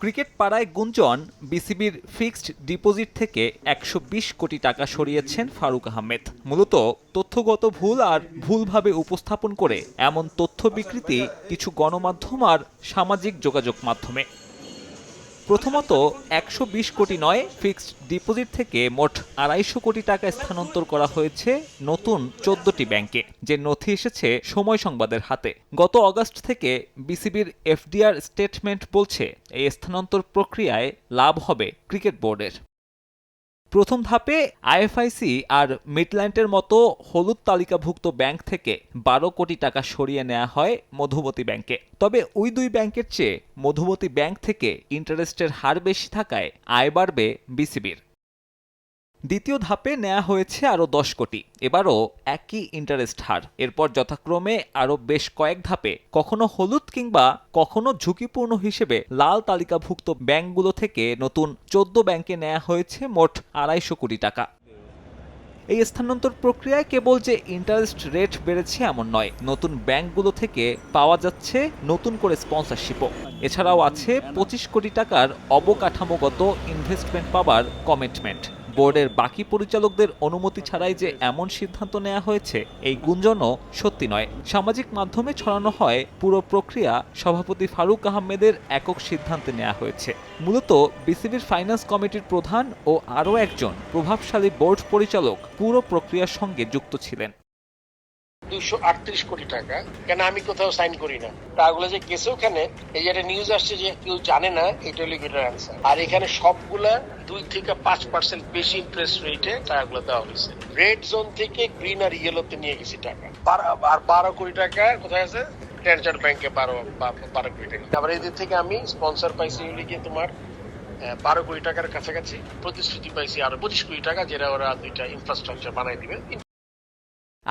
Cricket পাড়ায় গুঞ্জন, বিসিবির ফিক্সড ডিপোজিট থেকে একশো বিশ কোটি টাকা সরিয়েছেন ফারুক আহমেদ। মূলত তথ্যগত ভুল আর ভুলভাবে উপস্থাপন করে এমন তথ্য বিকৃতি, কিছু গণমাধ্যম আর সামাজিক যোগাযোগ মাধ্যমে। প্রথমত, একশো বিশ কোটি নয়, ফিক্সড ডিপোজিট থেকে মোট আড়াইশো কোটি টাকা স্থানান্তর করা হয়েছে নতুন চোদ্দটি ব্যাংকে, যে নথি এসেছে সময় সংবাদের হাতে। গত অগস্ট থেকে বিসিবির এফডিআর স্টেটমেন্ট বলছে, এই স্থানান্তর প্রক্রিয়ায় লাভ হবে ক্রিকেট বোর্ডের। প্রথম ধাপে আইএফআইসি আর মিডল্যান্ডের মতো হলুদ তালিকাভুক্ত ব্যাংক থেকে বারো কোটি টাকা সরিয়ে নেওয়া হয় মধুমতি ব্যাংকে। তবে ওই দুই ব্যাংকের চেয়ে মধুমতি ব্যাংক থেকে ইন্টারেস্টের হার বেশি থাকায় আয় বাড়বে বিসিবির। দ্বিতীয় ধাপে নেওয়া হয়েছে আরও দশ কোটি। এবারও একই ইন্টারেস্ট হার। এরপর যথাক্রমে আরও বেশ কয়েক ধাপে কখনো হলুদ কিংবা কখনো ঝুঁকিপূর্ণ হিসেবে লাল তালিকাভুক্ত ব্যাংকগুলো থেকে নতুন চোদ্দ ব্যাংকে নেওয়া হয়েছে মোট আড়াইশো কোটি টাকা। এই স্থানান্তর প্রক্রিয়ায় কেবল যে ইন্টারেস্ট রেট বেড়েছে এমন নয়, নতুন ব্যাংকগুলো থেকে পাওয়া যাচ্ছে নতুন করে স্পন্সরশিপও এছাড়াও আছে পঁচিশ কোটি টাকার অবকাঠামোগত ইনভেস্টমেন্ট পাওয়ার কমিটমেন্ট বোর্ডের বাকি পরিচালকদের অনুমতি ছাড়াই যে এমন সিদ্ধান্ত নেওয়া হয়েছে, এই গুঞ্জনও সত্যি নয়। সামাজিক মাধ্যমে ছড়ানো হয় পুরো প্রক্রিয়া, সভাপতি ফারুক আহমেদের একক সিদ্ধান্তে নেওয়া হয়েছে। মূলত বিসিবির ফাইন্যান্স কমিটির প্রধান ও আরও একজন প্রভাবশালী বোর্ড পরিচালক পুরো প্রক্রিয়ার সঙ্গে যুক্ত ছিলেন। দুশো আটত্রিশ কোটি টাকা। কেন আমি কোথাও সাইন করি না? টাকাগুলো যে ওখানে এই যে নিউজ আসছে যে কেউ জানে না, এটা হলো আর এখানে সবগুলা দুই থেকে পাঁচ পার্সেন্ট বেশি ইন্টারেস্ট রেটে টাকাগুলো দেওয়া হয়েছে। রেড জোন থেকে গ্রিন আর ইয়েলোতে নিয়ে গেছি টাকা। আর বারো কোটি টাকা কোথায় আছে? টেনশন ব্যাংকে বারো বারো কোটি টাকা। আবার এদের থেকে আমি স্পন্সর পাইছি হলে গিয়ে তোমার বারো কোটি টাকার কাছাকাছি। প্রতিশ্রুতি পাইছি আরও পঁচিশ কোটি টাকা, যেটা ওরা দুইটা ইনফ্রাস্ট্রাকচার বানাই দিবে।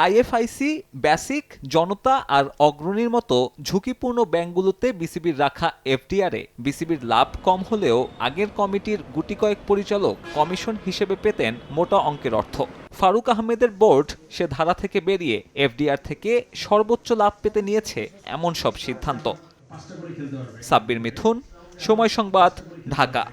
আইএফআইসি, ব্যাসিক, জনতা আর অগ্রণীর মতো ঝুঁকিপূর্ণ ব্যাংকগুলোতে বিসিবির রাখা এফডিআরে বিসিবির লাভ কম হলেও আগের কমিটির গুটি কয়েক পরিচালক কমিশন হিসেবে পেতেন মোটা অঙ্কের অর্থ। ফারুক আহমেদের বোর্ড সে ধারা থেকে বেরিয়ে এফডিআর থেকে সর্বোচ্চ লাভ পেতে নিয়েছে এমন সব সিদ্ধান্ত। সাব্বির মিথুন, সময় সংবাদ, ঢাকা।